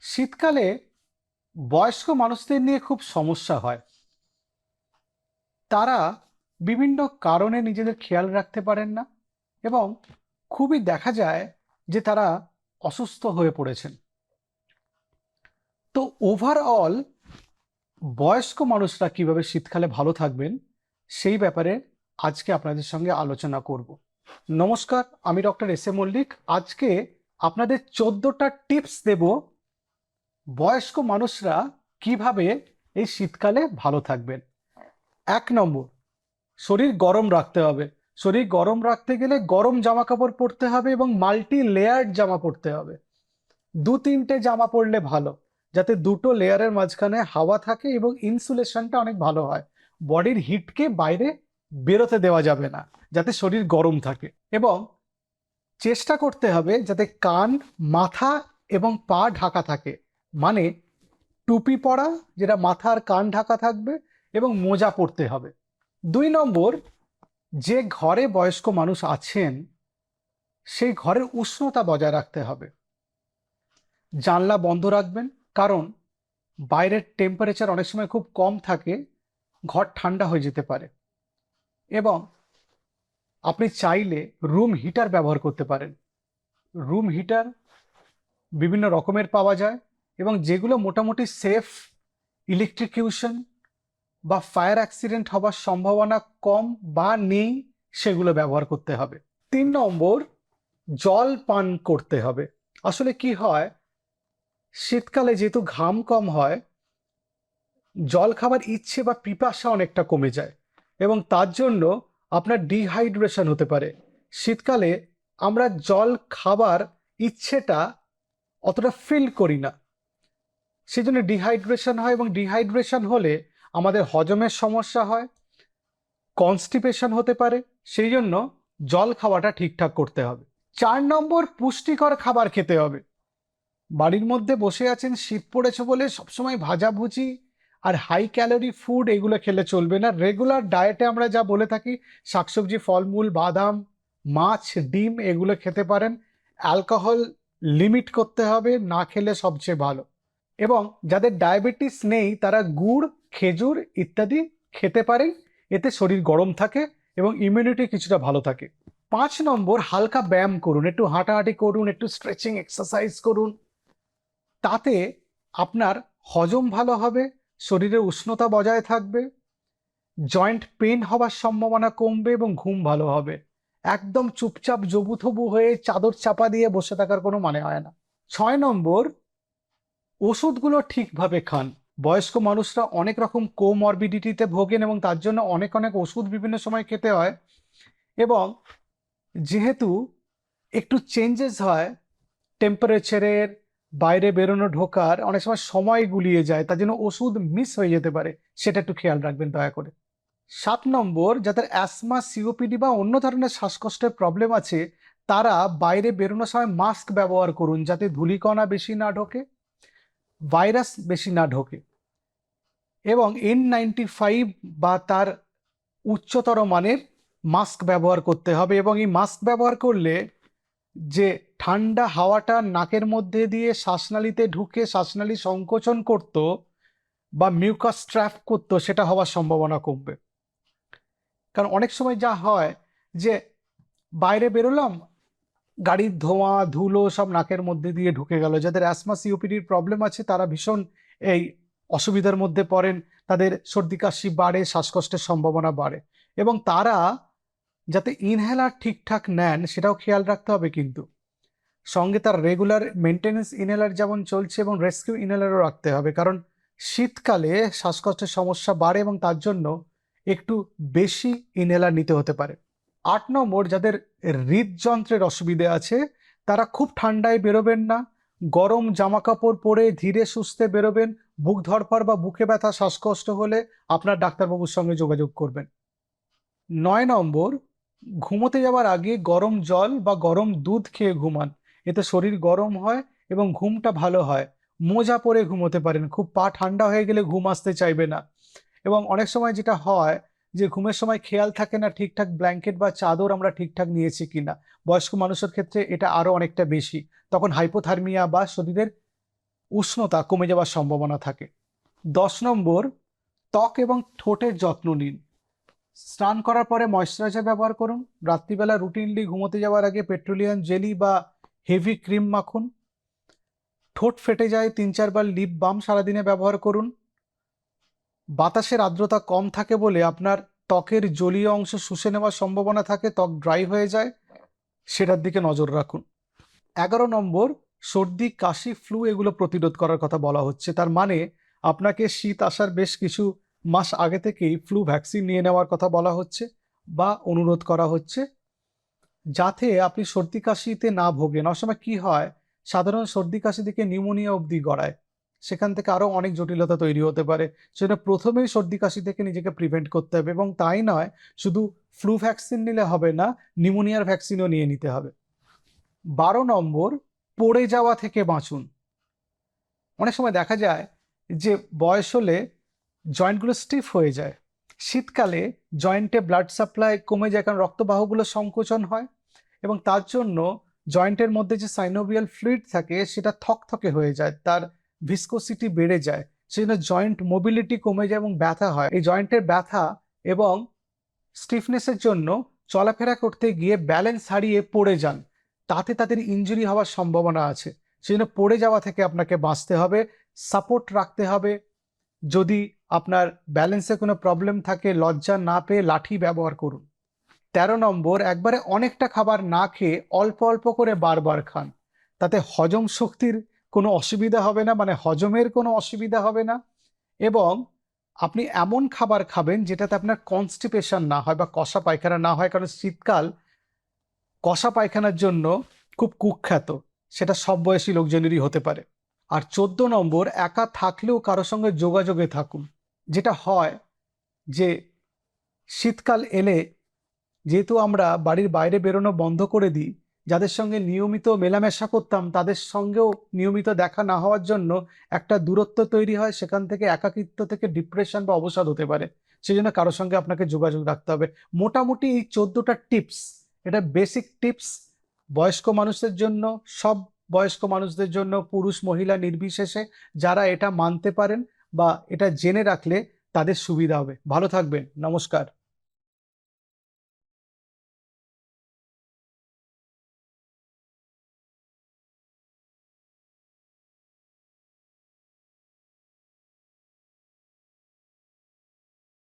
শীতকালে বয়স্ক মানুষদের নিয়ে খুব সমস্যা হয়। তারা বিভিন্ন কারণে নিজেদের খেয়াল রাখতে পারেন না এবং খুবই দেখা যায় যে তারা অসুস্থ হয়ে পড়েছেন। তো ওভারঅল বয়স্ক মানুষরা কীভাবে শীতকালে ভালো থাকবেন সেই ব্যাপারে আজকে আপনাদের সঙ্গে আলোচনা করব। নমস্কার, আমি ডক্টর এস এ মল্লিক। আজকে আপনাদের চোদ্দটা টিপস দেব বয়স্ক মানুষরা কীভাবে এই শীতকালে ভালো থাকবেন? এক নম্বর, শরীর গরম রাখতে হবে। শরীর গরম রাখতে গেলে গরম জামা কাপড় পরতে হবে এবং মাল্টি লেয়ার্ড জামা পরতে হবে। দু তিনটে জামা পরলে ভালো, যাতে দুটো লেয়ারের মাঝখানে হাওয়া থাকে এবং ইনসুলেশনটা অনেক ভালো হয়। বডির হিটকে বাইরে বেরোতে দেওয়া যাবে না, যাতে শরীর গরম থাকে। এবং চেষ্টা করতে হবে যাতে কান, মাথা এবং পা ঢাকা থাকে। মানে টুপি পরা, যেটা মাথার কান ঢাকা থাকবে এবং মোজা পরতে হবে। দুই নম্বর, যে ঘরে বয়স্ক মানুষ আছেন, সেই ঘরের উষ্ণতা বজায় রাখতে হবে। জানলা বন্ধ রাখবেন, কারণ বাইরের টেম্পারেচার অনেক সময় খুব কম থাকে, ঘর ঠান্ডা হয়ে যেতে পারে। এবং আপনি চাইলে রুম হিটার ব্যবহার করতে পারেন। রুম হিটার বিভিন্ন রকমের পাওয়া যায়। এবং যেগুলো মোটামুটি সেফ ইলেকট্রিকিউশন বা ফায়ার অ্যাক্সিডেন্ট হবার সম্ভাবনা কম বা নেই, সেগুলো ব্যবহার করতে হবে। তিন নম্বর, জল পান করতে হবে। আসলে কি হয়, শীতকালে যেহেতু ঘাম কম হয়, জল খাবার ইচ্ছে বা পিপাসা অনেকটা কমে যায় এবং তার জন্য আপনার ডিহাইড্রেশন হতে পারে। শীতকালে আমরা জল খাবার ইচ্ছেটা অতটা ফিল করি না। সেই জন্য ডিহাইড্রেশন হয় এবং ডিহাইড্রেশন হলে আমাদের হজমের সমস্যা হয় কনস্টিপেশন হতে পারে সেই জন্য জল খাওয়াটা ঠিকঠাক করতে হবে। চার নম্বর, পুষ্টিকর খাবার খেতে হবে। বাড়ির মধ্যে বসে আছেন, শীত পড়েছে বলে সবসময় ভাজাভুজি আর হাই ক্যালোরি ফুড এগুলো খেলে চলবে না। রেগুলার ডায়েটে আমরা যা বলে থাকি, শাকসবজি, ফলমূল, বাদাম, মাছ, ডিম এগুলো খেতে পারেন। অ্যালকোহল লিমিট করতে হবে, না খেলে সবচেয়ে ভালো। এবং যাদের ডায়াবেটিস নেই, তারা গুড়, খেজুর ইত্যাদি খেতে পারেন এতে শরীর গরম থাকে এবং ইমিউনিটি কিছুটা ভালো থাকে। পাঁচ নম্বর, হালকা ব্যায়াম করুন। একটু হাঁটাহাঁটি করুন, একটু স্ট্রেচিং এক্সারসাইজ করুন। তাতে আপনার হজম ভালো হবে শরীরের উষ্ণতা বজায় থাকবে জয়েন্ট পেন হওয়ার সম্ভাবনা কমবে এবং ঘুম ভালো হবে। একদম চুপচাপ, জবুথবু হয়ে চাদর চাপা দিয়ে বসে থাকার কোনো মানে হয় না। ছয় নম্বর ওষুধগুলো ঠিকভাবে খান। বয়স্ক মানুষরা অনেক রকম কোমরবিডিটিতে ভোগেন এবং তার জন্য অনেক অনেক ওষুধ বিভিন্ন সময় খেতে হয় এবং যেহেতু একটু চেঞ্জেস হয় টেম্পারেচারের বাইরে বেরোনো ঢোকার অনেক সময় সময় গুলিয়ে যায়, তার জন্য ওষুধ মিস হয়ে যেতে পারে, সেটা একটু খেয়াল রাখবেন দয়া করে। সাত নম্বর, যাদের অ্যাসমা সিওপিডি বা অন্য ধরনের শ্বাসকষ্টের প্রবলেম আছে, তারা বাইরে বেরোনোর সময় মাস্ক ব্যবহার করুন, যাতে ধূলিকণা বেশি না ঢোকে। ভাইরাস বেশি না ঢোকে। এবং এন নাইনটি ফাইভ বা তার উচ্চতর মানের মাস্ক ব্যবহার করতে হবে এবং এই মাস্ক ব্যবহার করলে যে ঠান্ডা হাওয়াটা নাকের মধ্যে দিয়ে শ্বাসনালীতে ঢুকে শ্বাসনালী সংকোচন করত বা মিউকাস ট্র্যাপ করতো, সেটা হওয়ার সম্ভাবনা কমবে। কারণ অনেক সময় যা হয় যে বাইরে বেরোলাম গাড়ির ধোঁয়া, ধুলো সব নাকের মধ্যে দিয়ে ঢুকে গেল। যাদের অ্যাসমা সিওপিডির প্রবলেম আছে, তারা ভীষণ এই অসুবিধার মধ্যে পড়েন। তাদের সর্দি, কাশি বাড়ে, শ্বাসকষ্টের সম্ভাবনা বাড়ে। এবং তারা যাতে ইনহেলার ঠিকঠাক নেন, সেটাও খেয়াল রাখতে হবে কিন্তু। সঙ্গে তার রেগুলার মেনটেনেন্স ইনহেলার যেমন চলছে এবং রেস্কিউ ইনহেলারও রাখতে হবে। কারণ শীতকালে শ্বাসকষ্টের সমস্যা বাড়ে এবং তার জন্য একটু বেশি ইনহেলার নিতে হতে পারে। আট নম্বর যাদের হৃদযন্ত্রের অসুবিধে আছে, তারা খুব ঠান্ডায় বেরোবেন না, গরম জামা কাপড় পরে ধীরে সুস্থে বেরোবেন, বুক ধরফর বা বুকে ব্যথা, শ্বাসকষ্ট হলে আপনার ডাক্তারবাবুর সঙ্গে যোগাযোগ করবেন। নয় নম্বর, ঘুমোতে যাওয়ার আগে গরম জল বা গরম দুধ খেয়ে ঘুমান। এতে শরীর গরম হয় এবং ঘুমটা ভালো হয়। মোজা পরে ঘুমোতে পারেন, খুব পা ঠান্ডা হয়ে গেলে ঘুম আসতে চাইবে না। এবং অনেক সময় যেটা হয় যে ঘুমের সময় খেয়াল থাকে না ঠিকঠাক ব্ল্যাঙ্কেট বা চাদর আমরা ঠিকঠাক নিয়েছি কিনা। বয়স্ক মানুষের ক্ষেত্রে এটা আরও অনেকটা বেশি। তখন হাইপোথার্মিয়া বা শরীরের উষ্ণতা কমে যাওয়ার সম্ভাবনা থাকে। দশ নম্বর, ত্বক এবং ঠোঁটের যত্ন নিন। স্নান করার পরে ময়শ্চারাইজার ব্যবহার করুন। রাত্রিবেলা রুটিনলি ঘুমোতে যাওয়ার আগে পেট্রোলিয়াম জেলি বা হেভি ক্রিম মাখুন। ঠোঁট ফেটে যায় তিন চারবার লিপ বাম সারাদিনে ব্যবহার করুন। বাতাসের আর্দ্রতা কম থাকে বলে আপনার ত্বকের জলীয় অংশ শুষে নেওয়ার সম্ভাবনা থাকে, ত্বক ড্রাই হয়ে যায়। সেটার দিকে নজর রাখুন। এগারো নম্বর, সর্দি, কাশি ফ্লু এগুলো প্রতিরোধ করার কথা বলা হচ্ছে। তার মানে আপনাকে শীত আসার বেশ কিছু মাস আগে থেকেই ফ্লু ভ্যাকসিন নিয়ে নেওয়ার কথা বলা হচ্ছে বা অনুরোধ করা হচ্ছে, যাতে আপনি সর্দি, কাশিতে না ভোগেন। অসময় সময় কি হয়, সাধারণ সর্দি, কাশি থেকে নিউমোনিয়া অবধি গড়ায়। সেখান থেকে আরও অনেক জটিলতা তৈরি হতে পারে। সেটা প্রথমেই সর্দি কাশি থেকে নিজেকে প্রিভেন্ট করতে হবে এবং তাই নয়, শুধু ফ্লু ভ্যাকসিন নিলে হবে না নিউমোনিয়ার ভ্যাকসিনও নিয়ে নিতে হবে। বারো নম্বর, পড়ে যাওয়া থেকে বাঁচুন। অনেক সময় দেখা যায় যে বয়স হলে জয়েন্টগুলো স্টিফ হয়ে যায়। শীতকালে জয়েন্টে ব্লাড সাপ্লাই কমে যায় কারণ রক্তবাহগুলো সংকোচন হয় এবং তার জন্য জয়েন্টের মধ্যে যে সাইনোভিয়াল ফ্লুইড থাকে সেটা থকথকে হয়ে যায়। তার ভিসকোসিটি বেড়ে যায় সেই জন্য জয়েন্ট মোবিলিটি কমে যায় এবং ব্যথা হয়। এই জয়েন্টের ব্যথা এবং স্টিফনেসের জন্য চলাফেরা করতে গিয়ে ব্যালেন্স হারিয়ে পড়ে যান। তাতে তাদের ইঞ্জুরি হওয়ার সম্ভাবনা আছে। সেই জন্য পড়ে যাওয়া থেকে আপনাকে বাঁচতে হবে সাপোর্ট রাখতে হবে। যদি আপনার ব্যালেন্সে কোনো প্রবলেম থাকে, লজ্জা না পেয়ে লাঠি ব্যবহার করুন। তেরো নম্বর, একবারে অনেকটা খাবার না খেয়ে অল্প অল্প করে বারবার খান। তাতে হজম শক্তির কোনো অসুবিধা হবে না মানে হজমের কোনো অসুবিধা হবে না। এবং আপনি এমন খাবার খাবেন যেটাতে আপনার কনস্টিপেশন না হয় বা কষা পায়খানা না হয়, কারণ শীতকাল কষা পায়খানার জন্য খুব কুখ্যাত। সেটা সব বয়সী লোকজনেরই হতে পারে। আর চোদ্দ নম্বর, একা থাকলেও কারোর সঙ্গে যোগাযোগে থাকুন। যেটা হয় যে শীতকাল এলে যেহেতু আমরা বাড়ির বাইরে বেরোনো বন্ধ করে দিই যাদের সঙ্গে নিয়মিত মেলামেশা করতাম, তাদের সঙ্গেও নিয়মিত দেখা না হওয়ার জন্য একটা দূরত্ব তৈরি হয়, সেখান থেকে একাকিত্ব থেকে ডিপ্রেশন বা অবসাদ হতে পারে। সেই জন্য কারোর সঙ্গে আপনাকে যোগাযোগ রাখতে হবে। মোটামুটি এই চোদ্দোটা টিপস এটা বেসিক টিপস বয়স্ক মানুষদের জন্য, সব বয়স্ক মানুষদের জন্য, পুরুষ, মহিলা নির্বিশেষে যারা এটা মানতে পারেন বা এটা জেনে রাখলে তাদের সুবিধা হবে। ভালো থাকবেন, নমস্কার।